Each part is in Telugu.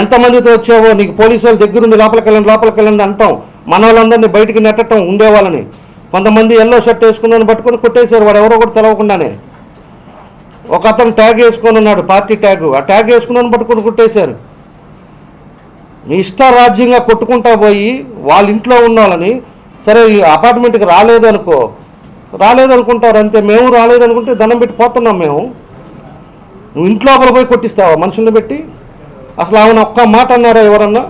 ఎంతమందితో వచ్చావో నీకు పోలీసు వాళ్ళు దగ్గరుంది లోపలికి వెళ్ళండి లోపలికి వెళ్ళండి అంటాం. మన వాళ్ళందరినీ బయటికి నెట్టడం ఉండేవాళ్ళని. కొంతమంది ఎల్లో షర్ట్ వేసుకున్నాను పట్టుకొని కొట్టేశారు వాడు ఎవరో కూడా తెలవకుండానే. ఒక అతను ట్యాగ్ వేసుకొని ఉన్నాడు పార్టీ ట్యాగ్ ఆ ట్యాగ్ వేసుకున్నాను పట్టుకొని కొట్టేశారు. మీ ఇష్టారాజ్యంగా కొట్టుకుంటా పోయి వాళ్ళ ఇంట్లో ఉన్న వాళ్ళని సరే ఈ అపార్ట్మెంట్కి రాలేదు అనుకో. రాలేదు అనుకుంటారు అంతే. మేము రాలేదు అనుకుంటే దండం పెట్టి పోతున్నాం మేము. నువ్వు ఇంట్లోపల పోయి కొట్టిస్తావా మనుషుల్ని పెట్టి? అసలు ఆమెను ఒక్క మాట అన్నారా ఎవరన్నా?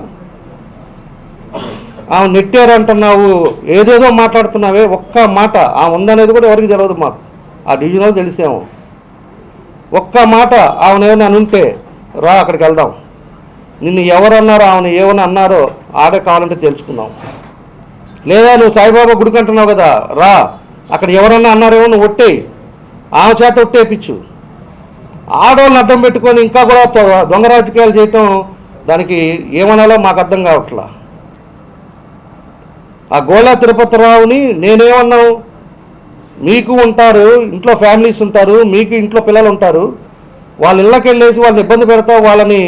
ఆమె నెట్టారు అంటున్నావు ఏదేదో మాట్లాడుతున్నావే ఒక్క మాట. ఆమె ఉందనేది కూడా ఎవరికి తెలియదు మాకు. ఆ డివిజన్లో తెలిసాము. ఒక్క మాట ఆమెను ఏమైనా అనుంటే రా అక్కడికి వెళ్దాం. నిన్ను ఎవరన్నారో ఆమెను ఏమైనా అన్నారో ఆడే కావాలంటే తెలుసుకుందాం. లేదా నువ్వు సాయిబాబా గుడికి అంటున్నావు కదా రా. అక్కడ ఎవరన్నా అన్నారేమో నువ్వు ఒట్టేయి. ఆమె చేత ఒట్టేపించు ఆడవాళ్ళని అడ్డం పెట్టుకొని ఇంకా కూడా దొంగ రాజకీయాలు చేయటం దానికి ఏమనాలో మాకు అర్థం కావట్లా. ఆ గోళా తిరుపతిరావుని నేనేమన్నావు? మీకు ఉంటారు ఇంట్లో ఫ్యామిలీస్ ఉంటారు మీకు ఇంట్లో పిల్లలు ఉంటారు. వాళ్ళ ఇళ్ళకి వెళ్ళేసి వాళ్ళని ఇబ్బంది పెడతా వాళ్ళని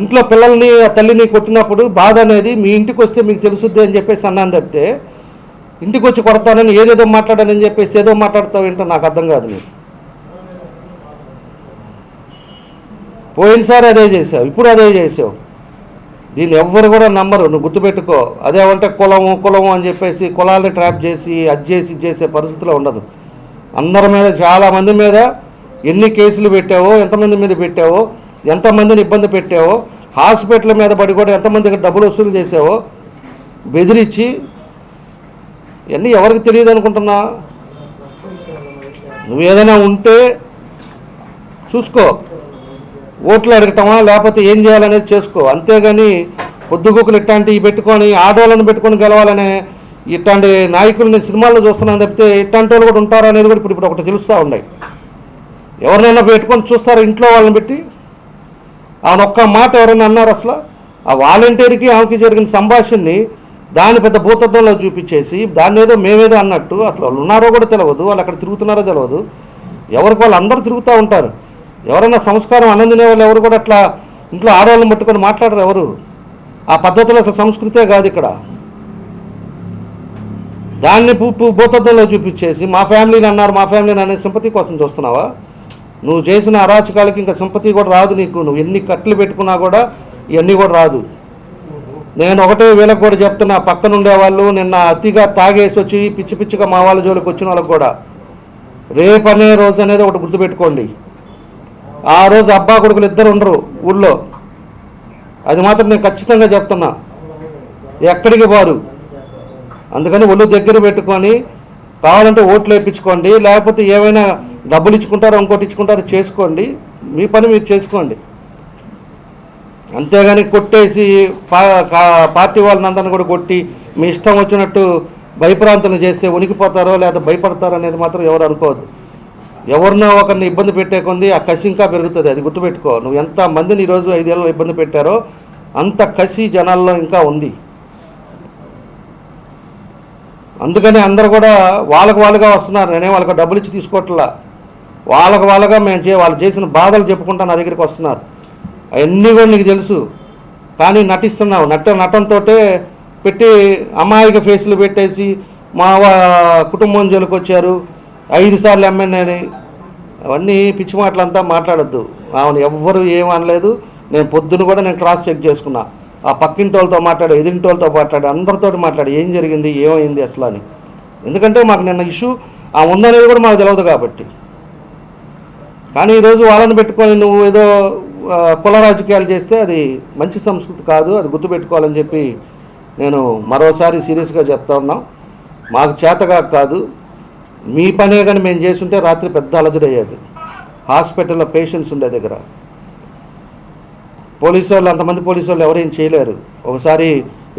ఇంట్లో పిల్లల్ని ఆ తల్లిని కొట్టినప్పుడు బాధ అనేది మీ ఇంటికి వస్తే మీకు తెలుసుద్ది అని చెప్పేసి అన్నాను తప్పితే ఇంటికి వచ్చి కొడతానని ఏదేదో మాట్లాడానని చెప్పేసి ఏదో మాట్లాడతావు ఏంటో నాకు అర్థం కాదు నీకు. పోయినసారి అదే చేసావు ఇప్పుడు అదే చేసావు. దీన్ని ఎవ్వరు కూడా నమ్మరు నువ్వు గుర్తుపెట్టుకో. అదేమంటే కులము కులము అని చెప్పేసి కులాలని ట్రాప్ చేసి అది చేసి చేసే పరిస్థితిలో ఉండదు. అందరి మీద చాలామంది మీద ఎన్ని కేసులు పెట్టావో ఎంతమంది మీద పెట్టావో ఎంతమందిని ఇబ్బంది పెట్టావో హాస్పిటల్ మీద పడి కూడా ఎంతమందికి డబ్బులు వసూలు చేసావో బెదిరించి ఇవన్నీ ఎవరికి తెలియదు అనుకుంటున్నా? నువ్వు ఏదైనా ఉంటే చూసుకో. ఓట్లు అడగటమా లేకపోతే ఏం చేయాలనేది చేసుకో. అంతేగాని పొద్దుగుకులు ఇట్లాంటివి పెట్టుకొని ఆడవాళ్ళని పెట్టుకొని గెలవాలనే ఇట్లాంటి నాయకులు నేను సినిమాల్లో చూస్తున్నాను తప్పితే ఇట్లాంటి వాళ్ళు కూడా ఉంటారు అనేది కూడా ఇప్పుడు ఇప్పుడు ఒకటి తెలుస్తూ ఉన్నాయి. ఎవరినైనా పెట్టుకొని చూస్తారా ఇంట్లో వాళ్ళని పెట్టి? ఆమె ఒక్క మాట ఎవరైనా అన్నారు అసలు? ఆ వాలంటీర్కి ఆమెకి జరిగిన సంభాషణని దాని పెద్ద భూతత్వంలో చూపించేసి దాన్ని ఏదో మేమేదో అన్నట్టు అసలు వాళ్ళు ఉన్నారో కూడా తెలియదు వాళ్ళు అక్కడ తిరుగుతున్నారో తెలియదు ఎవరికి వాళ్ళు అందరూ తిరుగుతూ ఉంటారు. ఎవరైనా సంస్కారం అన్నందునే వాళ్ళు ఎవరు కూడా అట్లా ఇంట్లో ఆడవాళ్ళని పట్టుకొని మాట్లాడరు ఎవరు? ఆ పద్ధతిలో అసలు సంస్కృతే కాదు ఇక్కడ. దాన్ని పూ పూ- చూపించేసి మా ఫ్యామిలీని అన్నారు మా ఫ్యామిలీని అనే సింపతి కోసం చూస్తున్నావా? నువ్వు చేసిన అరాచకాలకి ఇంకా సింపతి కూడా రాదు నీకు. నువ్వు ఎన్ని కట్లు పెట్టుకున్నా కూడా ఇవన్నీ కూడా రాదు. నేను ఒకటే వీళ్ళకి కూడా చెప్తున్నా పక్కన ఉండేవాళ్ళు నిన్న అతిగా తాగేసి వచ్చి పిచ్చి పిచ్చిగా మా వాళ్ళ జోలికి వచ్చిన వాళ్ళకి కూడా. రేపనే రోజు అనేది ఒకటి గుర్తుపెట్టుకోండి. ఆ రోజు అబ్బా కొడుకులు ఇద్దరు ఉండరు ఊళ్ళో. అది మాత్రం నేను ఖచ్చితంగా చెప్తున్నా. ఎక్కడికి పోరు. అందుకని ఒళ్ళు దగ్గర పెట్టుకొని కావాలంటే ఓట్లు వేయించుకోండి లేకపోతే ఏమైనా డబ్బులు ఇచ్చుకుంటారో ఇంకోటి ఇచ్చుకుంటారో చేసుకోండి. మీ పని మీరు చేసుకోండి. అంతేగాని కొట్టేసి పా కా- పార్టీ వాళ్ళని అందరిని కూడా కొట్టి మీ ఇష్టం వచ్చినట్టు భయప్రాంతం చేస్తే ఉనికిపోతారో లేదా భయపడతారో అనేది మాత్రం ఎవరు అనుకోవద్దు. ఎవరినో ఒకరిని ఇబ్బంది పెట్టే కొంది ఆ కసి ఇంకా పెరుగుతుంది అది గుర్తుపెట్టుకో. నువ్వు ఎంత మందిని ఈరోజు ఐదేళ్ళలో ఇబ్బంది పెట్టారో అంత కసి జనాల్లో ఇంకా ఉంది. అందుకని అందరు కూడా వాళ్ళకు వాళ్ళుగా వస్తున్నారు. నేనే వాళ్ళకి డబ్బులు ఇచ్చి తీసుకోవట్లా. వాళ్ళకు వాళ్ళగా మేము చే వాళ్ళు చేసిన బాధలు చెప్పుకుంటా నా దగ్గరికి వస్తున్నారు. అవన్నీ కూడా నీకు తెలుసు. కానీ నటిస్తున్నావు. నట నటంతో పెట్టి అమాయక ఫేసులు పెట్టేసి మా వా- కుటుంబం జోలికి వచ్చారు ఐదు సార్లు ఎమ్మెల్యేని అవన్నీ పిచ్చి మాటలంతా మాట్లాడద్దు. ఆమెను ఎవ్వరు ఏమనలేదు అనలేదు. నేను పొద్దున కూడా నేను క్రాస్ చెక్ చేసుకున్నా. ఆ పక్కింటి వాళ్ళతో మాట్లాడు ఎదింటి వాళ్ళతో మాట్లాడు అందరితో మాట్లాడు. ఏం జరిగింది ఏమైంది అసలు అని. ఎందుకంటే మాకు నిన్న ఇష్యూ ఆ ఉందనేది కూడా మాకు తెలియదు కాబట్టి. కానీ ఈరోజు వాళ్ళని పెట్టుకొని నువ్వు ఏదో కుల రాజకీయాలు చేస్తే అది మంచి సంస్కృతి కాదు అది గుర్తుపెట్టుకోవాలని చెప్పి నేను మరోసారి సీరియస్గా చెప్తా ఉన్నాం. మాకు చేతగా కాదు మీ పనే కానీ మేము చేస్తుంటే రాత్రి పెద్ద అలజడి అయ్యేది హాస్పిటల్లో పేషెంట్స్ ఉండే దగ్గర. పోలీసు వాళ్ళు అంతమంది పోలీసు వాళ్ళు ఎవరేం చేయలేరు. ఒకసారి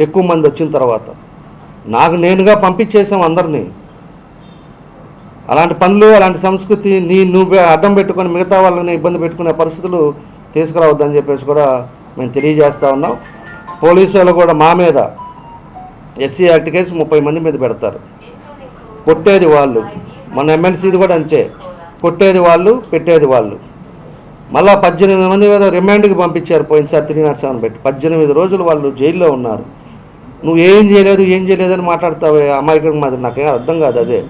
ఎక్కువ మంది వచ్చిన తర్వాత. నాకు నేనుగా పంపించేసాం అందరినీ. అలాంటి పనులు అలాంటి సంస్కృతి నీ నువ్వు అడ్డం పెట్టుకొని మిగతా వాళ్ళని ఇబ్బంది పెట్టుకునే పరిస్థితులు తీసుకురావద్దని చెప్పేసి కూడా మేము తెలియజేస్తూ ఉన్నాం. పోలీసు వాళ్ళు కూడా మా మీద ఎస్సీ యాక్ట్ కేసు ముప్పై మంది మీద పెడతారు. కొట్టేది వాళ్ళు. మన ఎమ్మెల్సీది కూడా అంతే. కొట్టేది వాళ్ళు పెట్టేది వాళ్ళు. మళ్ళా పద్దెనిమిది మంది మీద రిమాండ్కి పంపించారు పోయినసారి త్రీ పెట్టి. పద్దెనిమిది రోజులు వాళ్ళు జైల్లో ఉన్నారు. నువ్వు ఏం చేయలేదు ఏం చేయలేదని మాట్లాడతావు అమాయకుడి మాది నాకేం అర్థం కాదు అదే.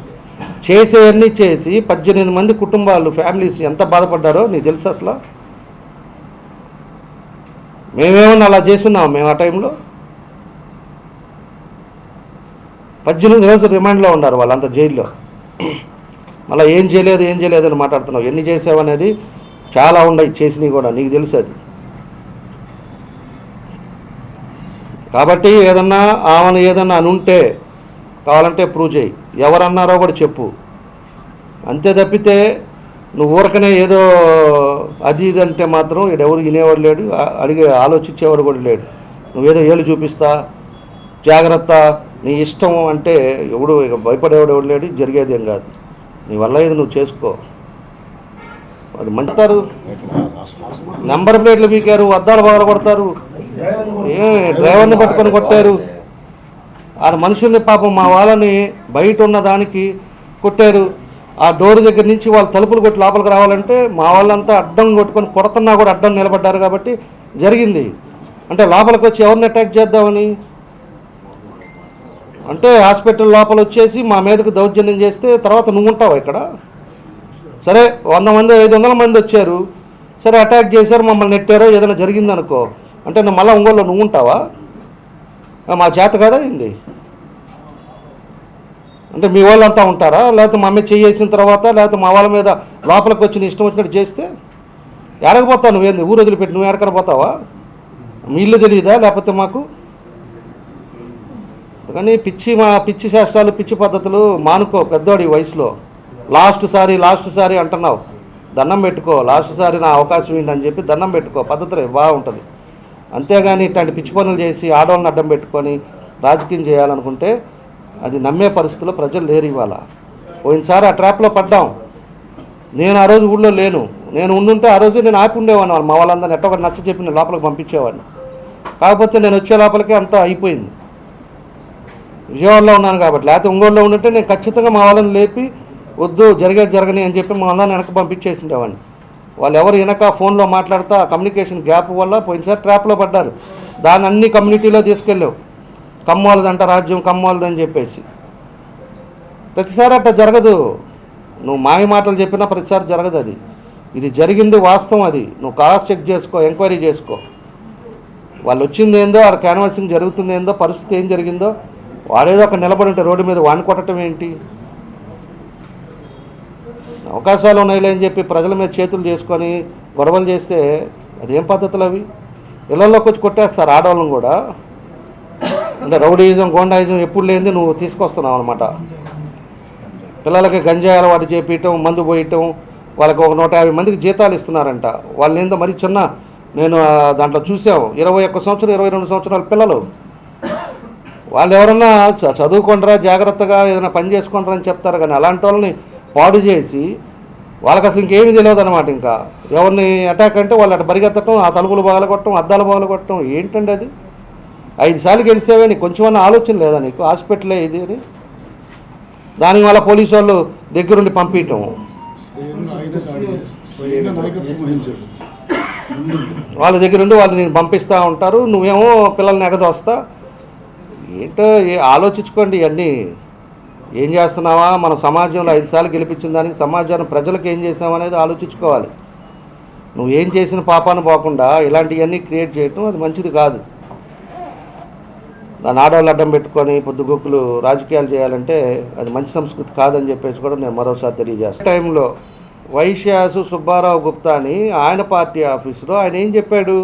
చేసేవన్నీ చేసి పద్దెనిమిది మంది కుటుంబాలు ఫ్యామిలీస్ ఎంత బాధపడ్డారో నీకు తెలుసు అసలు? మేమేమన్నా అలా చేస్తున్నాం మేము ఆ టైంలో? పద్దెనిమిది రోజులు రిమాండ్లో ఉన్నారు వాళ్ళంతా జైల్లో. మళ్ళీ ఏం చేయలేదు ఏం చేయలేదు అని మాట్లాడుతున్నావు. ఎన్ని చేసావు అనేది చాలా ఉన్నాయి చేసినవి కూడా నీకు తెలుసు అది. కాబట్టి ఏదన్నా ఆమెను ఏదన్నా అనుంటే కావాలంటే ప్రూవ్ చేయి. ఎవరన్నారో కూడా చెప్పు. అంతే తప్పితే నువ్వు ఊరకనే ఏదో అది ఇది అంటే మాత్రం ఎవరు వినేవాడు లేడు అడిగే ఆలోచించేవాడు కూడా లేడు. నువ్వేదో ఏళ్ళు చూపిస్తా జాగ్రత్త నీ ఇష్టం అంటే ఎవడు ఇక భయపడేవాడు ఎవడు లేడు జరిగేది ఏం కాదు. నీ వల్ల ఇది నువ్వు చేసుకో. అది మంచితారు నెంబర్ ప్లేట్లు పీకారు అద్దాలు బాగా కొడతారు. ఏ డ్రైవర్ని పట్టుకొని కొట్టారు. ఆ మనుషుల్ని పాపం మా వాళ్ళని బయట ఉన్న దానికి కొట్టారు. ఆ డోర్ దగ్గర నుంచి వాళ్ళు తలుపులు కొట్టి లోపలికి రావాలంటే మా వాళ్ళంతా అడ్డం కొట్టుకొని కొడుతున్నా కూడా అడ్డం నిలబడ్డారు కాబట్టి జరిగింది. అంటే లోపలికి వచ్చి ఎవరిని అటాక్ చేద్దామని? అంటే హాస్పిటల్ లోపల వచ్చేసి మా మీదకు దౌర్జన్యం చేస్తే తర్వాత నువ్వు ఉంటావు ఇక్కడ? సరే వంద మంది ఐదు వందల మంది వచ్చారు. సరే అటాక్ చేశారు మమ్మల్ని నెట్టారో ఏదైనా జరిగిందనుకో. అంటే నువ్వు మళ్ళీ ఒంగోలులో నువ్వు ఉంటావా? మా చేత కదా అయింది అంటే మీ వాళ్ళంతా ఉంటారా? లేకపోతే మా మీద చేసిన తర్వాత లేకపోతే మా వాళ్ళ మీద లోపలికి వచ్చిన ఇష్టం వచ్చినట్టు చేస్తే? ఎడకపోతావు నువ్వేంది? ఊరు వదిలిపెట్టి నువ్వు ఎడకన పోతావా? మీ ఇల్లు తెలియదా లేకపోతే మాకు? కానీ పిచ్చి మా పిచ్చి శాస్త్రాలు పిచ్చి పద్ధతులు మానుకో పెద్దోడు ఈ వయసులో. లాస్ట్ సారి లాస్ట్ సారి అంటున్నావు. దండం పెట్టుకో లాస్ట్ సారి నా అవకాశం ఏంటని చెప్పి దండం పెట్టుకో. పద్ధతులు బాగుంటుంది అంతేగాని ఇట్లాంటి పిచ్చి పనులు చేసి ఆడవాళ్ళని అడ్డం పెట్టుకొని రాజకీయం చేయాలనుకుంటే అది నమ్మే పరిస్థితుల్లో ప్రజలు లేరు ఇవాళ. పోయినసారి ఆ ట్రాప్లో పడ్డాం. నేను ఆ రోజు ఊళ్ళో లేను. నేను ఉండుంటే ఆ రోజు నేను ఆపి ఉండేవాడిని. మా వాళ్ళందరినీ ఎట్టొకటి నచ్చ చెప్పి నేను లోపలికి పంపించేవాడిని. కాకపోతే నేను వచ్చే లోపలికే అంతా అయిపోయింది. విజయవాడలో ఉన్నాను కాబట్టి లేకపోతే ఒంగోలులో ఉంటే నేను ఖచ్చితంగా మా వాళ్ళని లేపి వద్దు జరిగేది జరగని అని చెప్పి మా అందరిని వెనక పంపించేసిండేవాడిని. వాళ్ళు ఎవరు వెనక ఫోన్లో మాట్లాడుతా కమ్యూనికేషన్ గ్యాప్ వల్ల పోయినసారి ట్రాప్లో పడ్డారు. దాన్ని అన్ని కమ్యూనిటీలో తీసుకెళ్ళావు. కమ్మోళ్ళదంట రాజ్యం కమ్మోళ్ళదని చెప్పేసి. ప్రతిసారి అట్లా జరగదు. నువ్వు మాయ మాటలు చెప్పినా ప్రతిసారి జరగదు అది. ఇది జరిగింది వాస్తవం అది. నువ్వు క్రాస్ చెక్ చేసుకో ఎంక్వైరీ చేసుకో. వాళ్ళు వచ్చింది ఏందో ఆ క్యాన్వాసింగ్ జరుగుతుంది ఏందో పరిస్థితి ఏం జరిగిందో వాడేదో అక్కడ నిలబడి ఉంటే రోడ్డు మీద వాడిని కొట్టడం ఏంటి? అవకాశాలు ఉన్నాయిలే అని చెప్పి ప్రజల మీద చేతులు చేసుకొని గొడవలు చేస్తే అదేం పద్ధతులు అవి? ఇళ్ళలోకి వచ్చి కొట్టేస్తారు ఆడవాళ్ళని కూడా. అంటే రౌడీయిజం గోండాయిజం ఎప్పుడు లేనిది నువ్వు తీసుకొస్తున్నావు అనమాట పిల్లలకి గంజాయి అలవాటు చేపించటం మందు పోయటం వాళ్ళకి ఒక నూట యాభై మందికి జీతాలు ఇస్తున్నారంట. వాళ్ళు ఏందో మరి చిన్న నేను దాంట్లో చూసాం ఇరవై ఒక్క సంవత్సరం ఇరవై రెండు సంవత్సరాల పిల్లలు. వాళ్ళు ఎవరన్నా చదువుకుంటారా జాగ్రత్తగా ఏదైనా పని చేసుకుంటారా అని చెప్తారు కానీ అలాంటి వాళ్ళని పాడు చేసి వాళ్ళకి అసలు ఇంకేమీ తెలియదు అనమాట ఇంకా ఎవరిని అటాక్ అంటే వాళ్ళు అటు పరిగెత్తటం ఆ తలుపులు బాగలు కొట్టడం అద్దాలు బాగలు కొట్టడం ఏంటండి అది ఐదు సార్లు గెలిచేవే నీకు కొంచెం ఆలోచన లేదా నీకు హాస్పిటలే ఇది అని దానివల్ల పోలీసు వాళ్ళు దగ్గరుండి పంపించటం వాళ్ళ దగ్గరుండి వాళ్ళు నేను పంపిస్తూ ఉంటారు నువ్వేమో పిల్లల్ని ఎగదోస్తా ఏంటో ఏ ఆలోచించుకోండి ఇవన్నీ. ఏం చేస్తున్నావా? మనం సమాజంలో ఐదు సార్లు గెలిపించిన దానికి సమాజాన్ని ప్రజలకు ఏం చేసామనేది ఆలోచించుకోవాలి. నువ్వు ఏం చేసిన పాపాన్ని పోకుండా ఇలాంటివన్నీ క్రియేట్ చేయటం అది మంచిది కాదు. దాని ఆడవాళ్ళు అడ్డం పెట్టుకొని పొద్దుగొక్కులు రాజకీయాలు చేయాలంటే అది మంచి సంస్కృతి కాదని చెప్పేసి కూడా నేను మరోసారి తెలియజేస్తాను టైంలో వైశ్యాసు సుబ్బారావు గుప్తా అని ఆయన పార్టీ ఆఫీసులో ఆయన ఏం చెప్పాడు?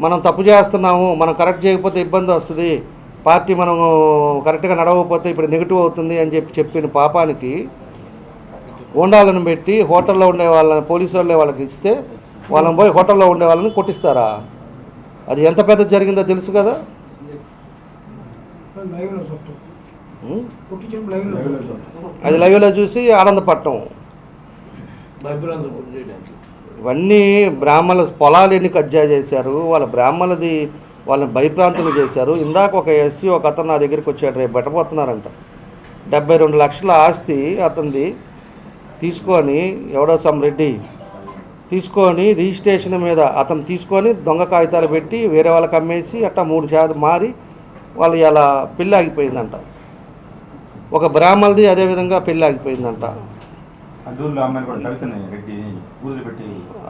మనం తప్పు చేస్తున్నాము మనం కరెక్ట్ చేయకపోతే ఇబ్బంది వస్తుంది. పార్టీ మనం కరెక్ట్గా నడవకపోతే ఇప్పుడు నెగిటివ్ అవుతుంది అని చెప్పి చెప్పిన పాపానికి గోండాలను పెట్టి హోటల్లో ఉండే వాళ్ళని పోలీసు వాళ్ళే వాళ్ళకి ఇస్తే వాళ్ళని పోయి హోటల్లో ఉండే వాళ్ళని కొట్టిస్తారా? అది ఎంత పెద్ద జరిగిందో తెలుసు కదా? అది లైవ్లో చూసి ఆనందపడటం. ఇవన్నీ బ్రాహ్మణుల పొలాలు ఎన్ని కబ్జా చేశారు వాళ్ళ బ్రాహ్మణులది వాళ్ళని భయప్రాంతులు చేశారు. ఇందాక ఒక ఎస్సీ ఒక అతను నా దగ్గరికి వచ్చాడు రేపు పెట్టబోతున్నారంట. డెబ్బై రెండు లక్షల ఆస్తి అతనిది. తీసుకొని ఎవడో సమ్ రెడ్డి తీసుకొని రిజిస్ట్రేషన్ మీద అతను తీసుకొని దొంగ కాగితాలు పెట్టి వేరే వాళ్ళకి అమ్మేసి అట్టా మూడు శాతం మారి వాళ్ళు ఇలా పెళ్ళి ఆగిపోయిందంట. ఒక బ్రాహ్మణది అదేవిధంగా పెళ్ళి ఆగిపోయిందంట.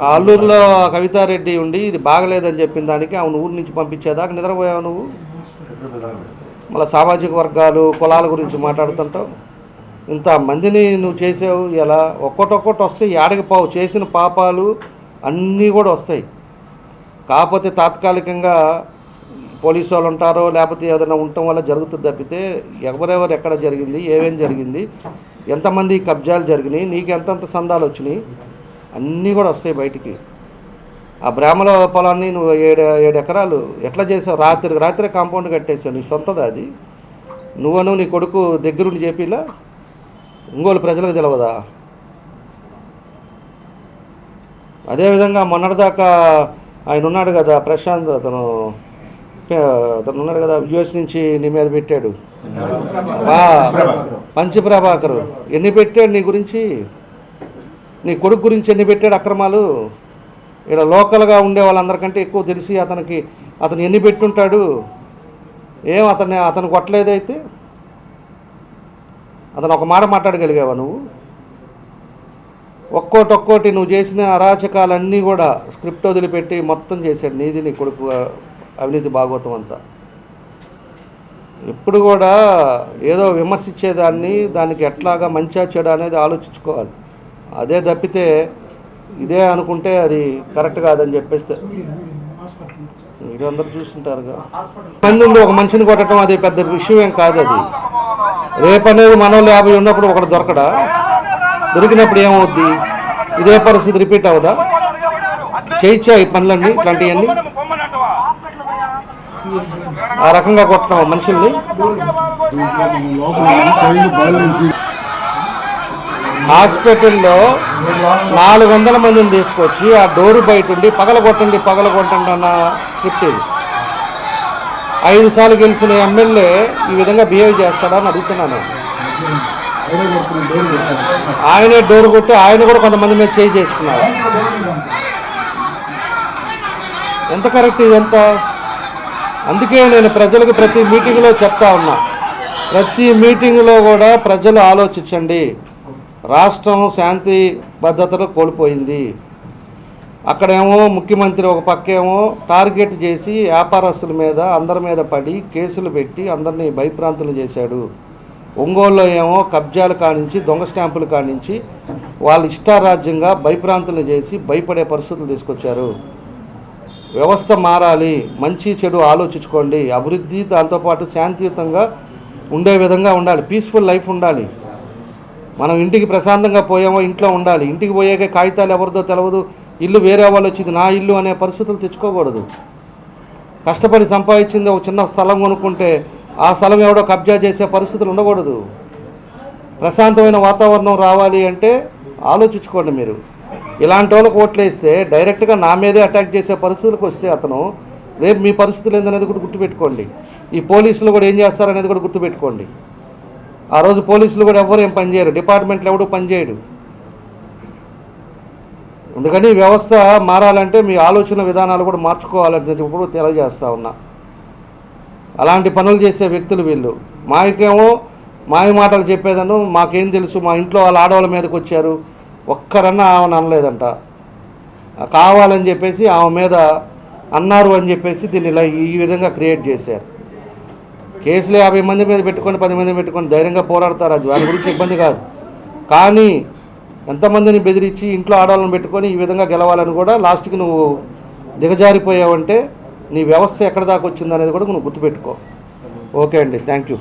అల్లూరులో కవితారెడ్డి ఉండి ఇది బాగలేదని చెప్పిన దానికి ఆమెను ఊరి నుంచి పంపించేదాకా నిద్రపోయావు నువ్వు? మళ్ళీ సామాజిక వర్గాలు కులాల గురించి మాట్లాడుతుంటావు. ఇంత మందిని నువ్వు చేసావు ఎలా ఒక్కటొక్కటి వస్తాయి. ఏడకి పావు చేసిన పాపాలు అన్నీ కూడా వస్తాయి. కాకపోతే తాత్కాలికంగా పోలీసు వాళ్ళు ఉంటారో లేకపోతే ఏదైనా ఉండటం వల్ల జరుగుతుంది తప్పితే ఎవరెవరు ఎక్కడ జరిగింది ఏమేమి జరిగింది ఎంతమంది కబ్జాలు జరిగినాయి నీకు ఎంతెంత సందాలు వచ్చినాయి అన్నీ కూడా వస్తాయి బయటికి. ఆ బ్రాహ్మణ పొలాన్ని నువ్వు ఏడు ఏడు ఎకరాలు ఎట్లా చేసావు? రాత్రి రాత్రి కాంపౌండ్ కట్టేసావు నీ సొంతది అది? నువ్వను నీ కొడుకు దగ్గరుండి చెప్పిలా ఇంగోలు ప్రజలకు తెలియదా అదేవిధంగా మొన్నటిదాకా ఆయన ఉన్నాడు కదా ప్రశాంత్ అతను. అతను ఉన్నాడు కదా యుఎస్ నుంచి నీ మీద పెట్టాడు. వా పంచప్రభాకర్. ఎన్ని పెట్టాడు నీ గురించి? నీ కొడుకు గురించి ఎన్ని పెట్టాడు అక్రమాలు? ఇక్కడ లోకల్గా ఉండే వాళ్ళందరికంటే ఎక్కువ తెలిసి అతనికి అతను ఎన్ని పెట్టుంటాడు? ఏం అతన్ని అతను కొట్టలేదైతే అతను ఒక మాట మాట్లాడగలిగావా నువ్వు? ఒక్కోటి ఒక్కోటి నువ్వు చేసిన అరాచకాలన్నీ కూడా స్క్రిప్ట్ వదిలిపెట్టి మొత్తం చేశాడు నీది నీ కొడుకు అవినీతి భాగవతం అంతా. ఎప్పుడు కూడా ఏదో విమర్శించేదాన్ని దానికి ఎట్లాగా మంచిగా చెడు అనేది ఆలోచించుకోవాలి. అదే తప్పితే ఇదే అనుకుంటే అది కరెక్ట్ కాదని చెప్పేస్తే. మీరు అందరు చూస్తుంటారుగా. మంది ఉండి ఒక మనిషిని కొట్టడం అది పెద్ద విషయం ఏం కాదు అది. రేపు అనేది మనోళ్ళు యాభై ఉన్నప్పుడు ఒకటి దొరకడా? దొరికినప్పుడు ఏమవుద్ది? ఇదే పరిస్థితి రిపీట్ అవుదా? చేయించా ఈ పనులన్నీ ఇట్లాంటివన్నీ? ఆ రకంగా కొట్టడం మనుషుల్ని? హాస్పిటల్లో నాలుగు వందల మందిని తీసుకొచ్చి ఆ డోరు బయట ఉండి పగల కొట్టండి పగల కొట్టండి అన్న స్క్రిప్ట్ ఇది. ఐదు సార్లు గెలిచిన ఎమ్మెల్యే ఈ విధంగా బిహేవ్ చేస్తాడా అని అడుగుతున్నాను. ఆయనే డోర్ కొట్టి ఆయన కూడా కొంతమంది మీద చేయి చేసుకున్నారు ఎంత కరెక్ట్ ఎంత? అందుకే నేను ప్రజలకు ప్రతి మీటింగ్లో చెప్తా ఉన్నా. ప్రతి మీటింగ్లో కూడా ప్రజలు ఆలోచించండి. రాష్ట్రం శాంతి భద్రతలు కోల్పోయింది. అక్కడేమో ముఖ్యమంత్రి ఒక పక్కేమో టార్గెట్ చేసి వ్యాపారస్తుల మీద అందరి మీద పడి కేసులు పెట్టి అందరినీ భయప్రాంతులు చేశాడు. ఒంగోలులో ఏమో కబ్జాలు కానించి దొంగ స్టాంపులు కానించి వాళ్ళు ఇష్టారాజ్యంగా భయప్రాంతులు చేసి భయపడే పరిస్థితులు తీసుకొచ్చారు. వ్యవస్థ మారాలి మంచి చెడు ఆలోచించుకోండి అభివృద్ధి దాంతోపాటు శాంతియుతంగా ఉండే విధంగా ఉండాలి పీస్ఫుల్ లైఫ్ ఉండాలి. మనం ఇంటికి ప్రశాంతంగా పోయామో ఇంట్లో ఉండాలి. ఇంటికి పోయాక కాగితాలు ఎవరిదో తెలియదు ఇల్లు వేరే వాళ్ళు వచ్చింది నా ఇల్లు అనే పరిస్థితులు తెచ్చుకోకూడదు. కష్టపడి సంపాదించింది ఒక చిన్న స్థలం కొనుక్కుంటే ఆ స్థలం ఎవడో కబ్జా చేసే పరిస్థితులు ఉండకూడదు. ప్రశాంతమైన వాతావరణం రావాలి అంటే ఆలోచించుకోండి మీరు. ఇలాంటి వాళ్ళకి ఓట్లేస్తే డైరెక్ట్గా నా మీదే అటాక్ చేసే పరిస్థితులకు వస్తే అతను రేపు మీ పరిస్థితులు ఏందనేది కూడా గుర్తుపెట్టుకోండి. ఈ పోలీసులు కూడా ఏం చేస్తారనేది కూడా గుర్తుపెట్టుకోండి. ఆ రోజు పోలీసులు కూడా ఎవరు ఏం పనిచేయరు డిపార్ట్మెంట్లో ఎవడు పనిచేయడు అందుకని వ్యవస్థ మారాలంటే మీ ఆలోచన విధానాలు కూడా మార్చుకోవాలని ఇప్పుడు తెలియజేస్తా ఉన్నా. అలాంటి పనులు చేసే వ్యక్తులు వీళ్ళు. మాకేమో మాయ మాటలు చెప్పేదను మాకేం తెలుసు మా ఇంట్లో వాళ్ళ ఆడవాళ్ళ మీదకి వచ్చారు ఒక్కరన్నా ఆమెను అనలేదంట కావాలని చెప్పేసి ఆమె మీద అన్నారు అని చెప్పేసి దీన్ని ఇలా ఈ విధంగా క్రియేట్ చేశారు కేసులు యాభై మంది మీద పెట్టుకొని పది మంది పెట్టుకొని ధైర్యంగా పోరాడతారు అది వారి గురించి ఇబ్బంది కాదు కానీ ఎంతమందిని బెదిరించి ఇంట్లో ఆడవాళ్ళని పెట్టుకొని ఈ విధంగా గెలవాలని కూడా లాస్ట్కి నువ్వు దిగజారిపోయావంటే నీ వ్యవస్థ ఎక్కడ దాకా వచ్చిందనేది కూడా నువ్వు గుర్తుపెట్టుకో ఓకే అండి థ్యాంక్ యూ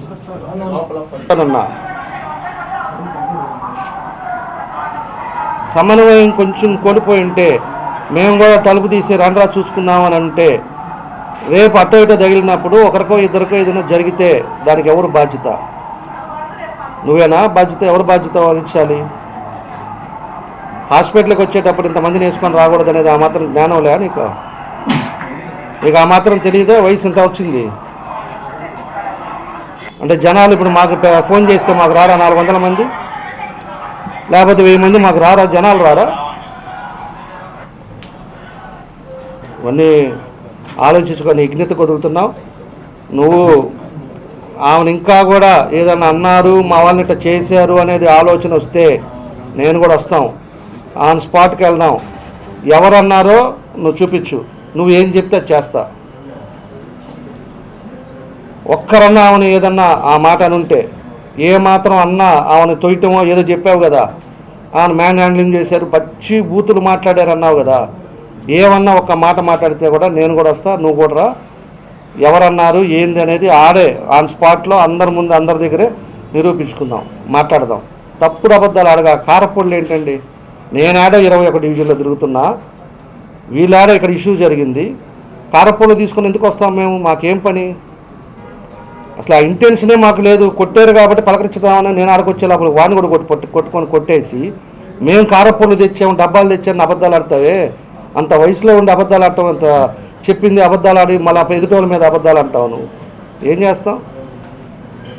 సమన్వయం కొంచెం కోల్పోయి ఉంటే మేము కూడా తలుపు తీసి రండ్రా చూసుకుందామని అంటే రేపు అటో ఇటో తగిలినప్పుడు ఒకరికో ఇద్దరికో ఏదైనా జరిగితే దానికి ఎవరు బాధ్యత? నువ్వేనా? బాధ్యత ఎవరు బాధ్యత వహించాలి? హాస్పిటల్కి వచ్చేటప్పుడు ఇంతమందిని వేసుకొని రాకూడదు అనేది ఆ మాత్రం జ్ఞానం లే నీకు? నీకు ఆ మాత్రం తెలియదే వయసు ఎంత వచ్చింది? అంటే జనాలు ఇప్పుడు మాకు ఫోన్ చేస్తే మాకు రారా నాలుగు వందల మంది? లేకపోతే వెయ్యి మంది మాకు రారా? జనాలు రారా? ఇవన్నీ ఆలోచించుకొని విఘ్నత కొడుగుతున్నావు నువ్వు ఆమెను ఇంకా కూడా ఏదన్నా అన్నారు మా వాళ్ళని ఇట్లా చేశారు అనేది ఆలోచన వస్తే నేను కూడా వస్తాం. ఆన్ స్పాట్కి వెళ్దాం. ఎవరన్నారో నువ్వు చూపించు. నువ్వు ఏం చెప్తే అది చేస్తా. ఒక్కరన్నా ఆమెను ఏదన్నా ఆ మాట అని ఏమాత్రం ఏ మాత్రం అన్నా ఆమెను తొయ్యటమో ఏదో చెప్పావు కదా. ఆమె మ్యాన్ హ్యాండ్లింగ్ చేశారు పచ్చి బూతులు మాట్లాడారు అన్నావు కదా. ఏమన్నా ఒక్క మాట మాట్లాడితే కూడా నేను కూడా వస్తా నువ్వు కూడా రా. ఎవరన్నారు ఏంది అనేది ఆడే ఆన్ స్పాట్లో అందరి ముందు అందరి దగ్గరే నిరూపించుకుందాం మాట్లాడదాం. తప్పుడు అబద్ధాలు ఆడగా కారపొడులు ఏంటండి? నేనాడో ఇరవై ఒక డివిజన్లో తిరుగుతున్నా వీళ్ళాడ ఇక్కడ ఇష్యూ జరిగింది. కారపొడులు తీసుకుని ఎందుకు వస్తాం మేము? మాకేం పని? అసలు ఆ ఇంటెన్షనే మాకు లేదు. కొట్టారు కాబట్టి పలకరించుదామని నేను ఆడకొచ్చే లోపల వాడిని కూడా కొట్టి కొట్టి కొట్టుకొని కొట్టేసి మేము కారపొడులు తెచ్చాము డబ్బాలు తెచ్చాము అబద్ధాలు ఆడతావే? అంత వయసులో ఉండి అబద్ధాలు ఆడటం అంత చెప్పింది అబద్ధాలు ఆడి మళ్ళీ ఎదుటోళ్ళ మీద అబద్ధాలు అంటావు నువ్వు? ఏం చేస్తావు